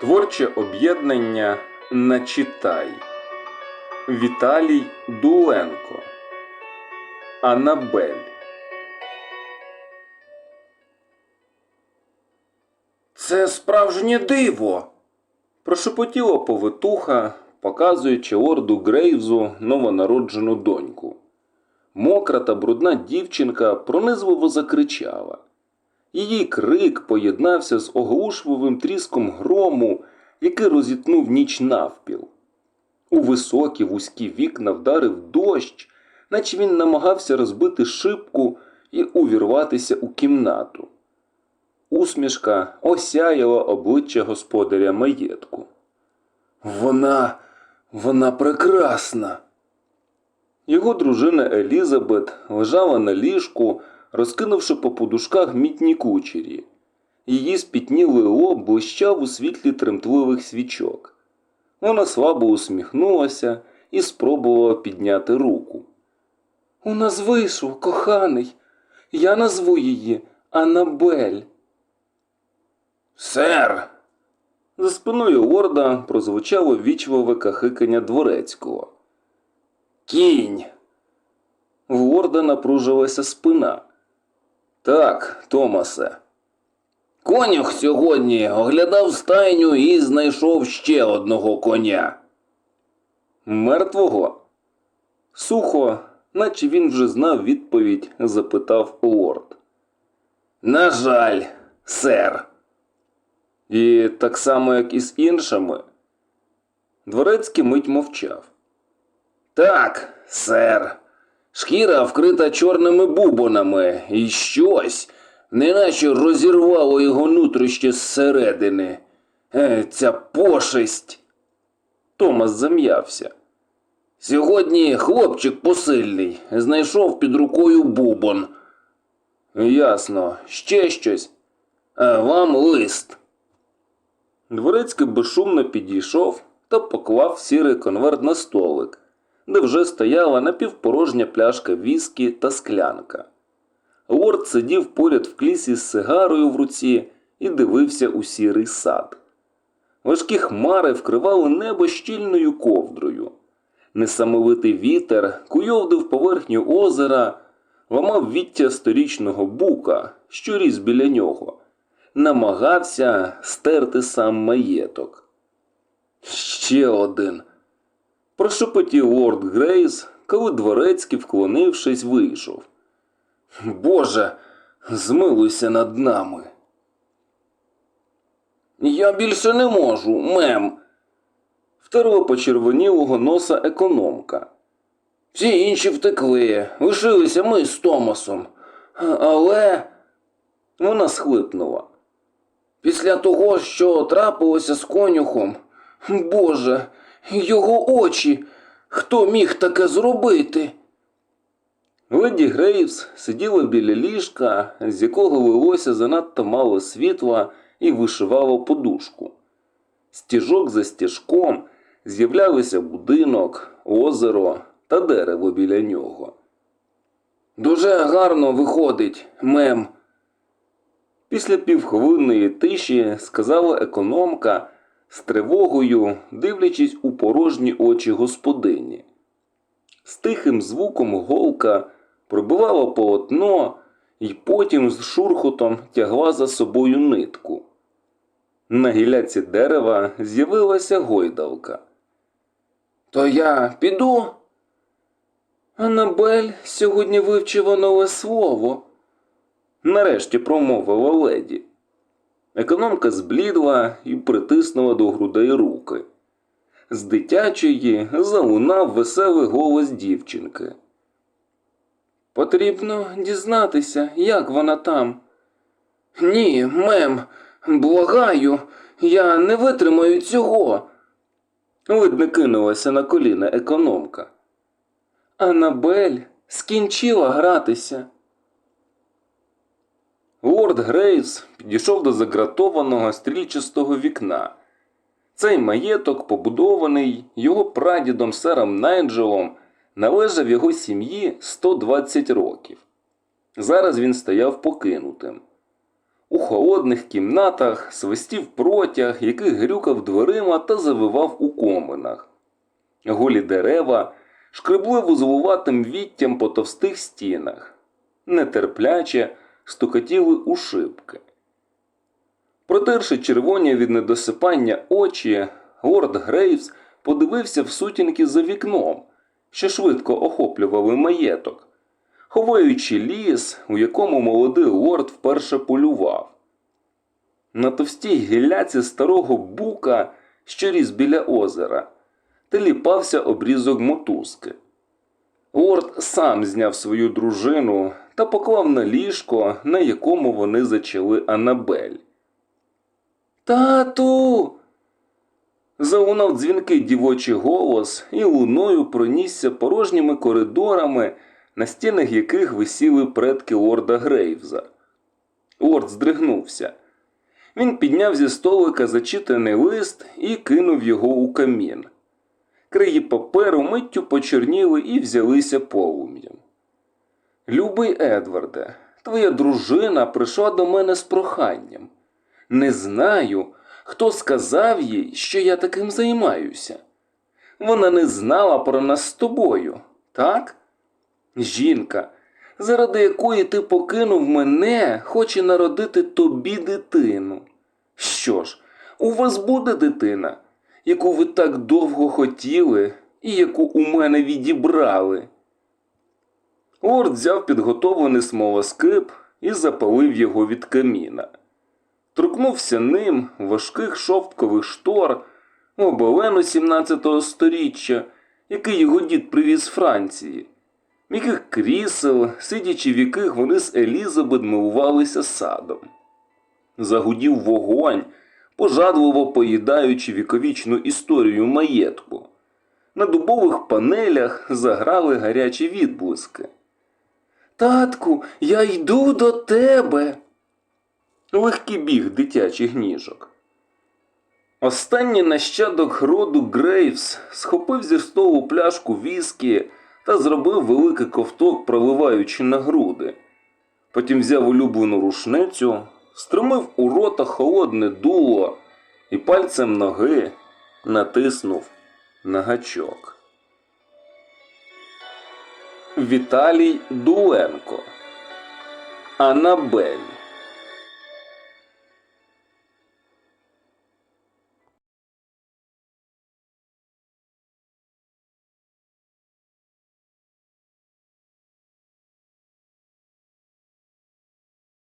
Творче об'єднання Начитай. Віталій Дуленко. Анабель. Це справжнє диво. Прошепотіла повитуха, показуючи лорду Грейвзу новонароджену доньку. Мокра та брудна дівчинка пронизливо закричала. Її крик поєднався з оглушливим тріском грому, який розітнув ніч навпіл. У високі вузькі вікна вдарив дощ, наче він намагався розбити шибку і увірватися у кімнату. Усмішка осяяла обличчя господаря маєтку. Вона, вона прекрасна. Його дружина Елізабет лежала на ліжку, розкинувши по подушках мітні кучері. Її спітнілий лоб блищав у світлі тремтливих свічок. Вона слабо усміхнулася і спробувала підняти руку. У нас вийшов, коханий. Я назву її Анабель. Сер. За спиною лорда прозвучало вічливе кахикання дворецького. Кінь. В лорда напружилася спина. Так, Томасе. Конюх сьогодні оглядав стайню і знайшов ще одного коня. Мертвого? Сухо, наче він вже знав відповідь, запитав лорд. На жаль, сер. І так само, як і з іншими. Дворецький мить мовчав. Так, сер. Шкіра вкрита чорними бубонами, і щось, неначе розірвало його нутрище зсередини. Е, ця пошесть. Томас зам'явся. Сьогодні хлопчик посильний, знайшов під рукою бубон. Ясно, ще щось. А вам лист. Дворецький безшумно підійшов та поклав сірий конверт на столик, де вже стояла напівпорожня пляшка віскі та склянка. Лорд сидів поряд в клісі з сигарою в руці і дивився у сірий сад. Важкі хмари вкривали небо щільною ковдрою. Несамовитий вітер куйовдив поверхню озера, ламав віття сторічного бука, що ріс біля нього, намагався стерти сам маєток. Ще один. Прошепотів лорд Грейс, коли дворецький, вклонившись, вийшов. Боже, змилуйся над нами. Я більше не можу, мем. Втерла почервонілого носа економка. Всі інші втекли, лишилися ми з Томасом. Але вона схлипнула. Після того, що трапилося з конюхом, Боже, його очі, хто міг таке зробити? Леді Грейвс сиділа біля ліжка, з якого лилося занадто мало світла і вишивала подушку. Стіжок за стіжком з'являлися будинок, озеро та дерево біля нього. Дуже гарно виходить, мем. Після півхвилинної тиші сказала економка з тривогою, дивлячись у порожні очі господині. З тихим звуком голка пробивала полотно і потім з шурхотом тягла за собою нитку. На гіляці дерева з'явилася гойдалка. То я піду? Анабель сьогодні вивчила нове слово. Нарешті промовила леді. Економка зблідла і притиснула до грудей руки. З дитячої залунав веселий голос дівчинки. Потрібно дізнатися, як вона там. Ні, мем, благаю, я не витримаю цього. Видно кинулася на коліна економка. Анабель скінчила гратися. Лорд Грейвс підійшов до загратованого стрільчастого вікна. Цей маєток, побудований його прадідом сером Найджелом, належав його сім'ї 120 років. Зараз він стояв покинутим. У холодних кімнатах свистів протяг, який грюкав дверима та завивав у коминах. Голі дерева шкребли вузлуватим віттям по товстих стінах, нетерпляче стукотіли у шибки. Протерши червоні від недосипання очі, лорд Грейвс подивився в сутінки за вікном, що швидко охоплювали маєток, ховаючи ліс, у якому молодий лорд вперше полював. На товстій гілляці старого бука, що ріс біля озера, теліпався обрізок мотузки. Лорд сам зняв свою дружину та поклав на ліжко, на якому вони зачали Анабель. Тату. Залунав дзвінкий дівочий голос і луною пронісся порожніми коридорами, на стінах яких висіли предки лорда Грейвза. Лорд здригнувся. Він підняв зі столика зачитаний лист і кинув його у камін. Краї паперу миттю почорніли і взялися полум'ям. Любий Едварде, твоя дружина прийшла до мене з проханням. Не знаю, хто сказав їй, що я таким займаюся. Вона не знала про нас з тобою, так? Жінка, заради якої ти покинув мене, хоче народити тобі дитину. Що ж, у вас буде дитина, яку ви так довго хотіли і яку у мене відібрали. Лорд взяв підготовлений смолоскип і запалив його від каміна. Торкнувся ним важких шовткових штор оболену 17-го сторіччя, який його дід привіз з Франції, м'яких крісел, сидячи в яких вони з Елізабет милувалися садом. Загудів вогонь, пожадливо поїдаючи віковічну історію маєтку. На дубових панелях заграли гарячі відблиски. Татку, я йду до тебе. Легкий біг дитячих ніжок. Останній нащадок роду Грейвс схопив зі столу пляшку віскі та зробив великий ковток, проливаючи на груди. Потім взяв улюблену рушницю, стромив у рота холодне дуло і пальцем ноги натиснув на гачок. Віталій Дуленко. Анабель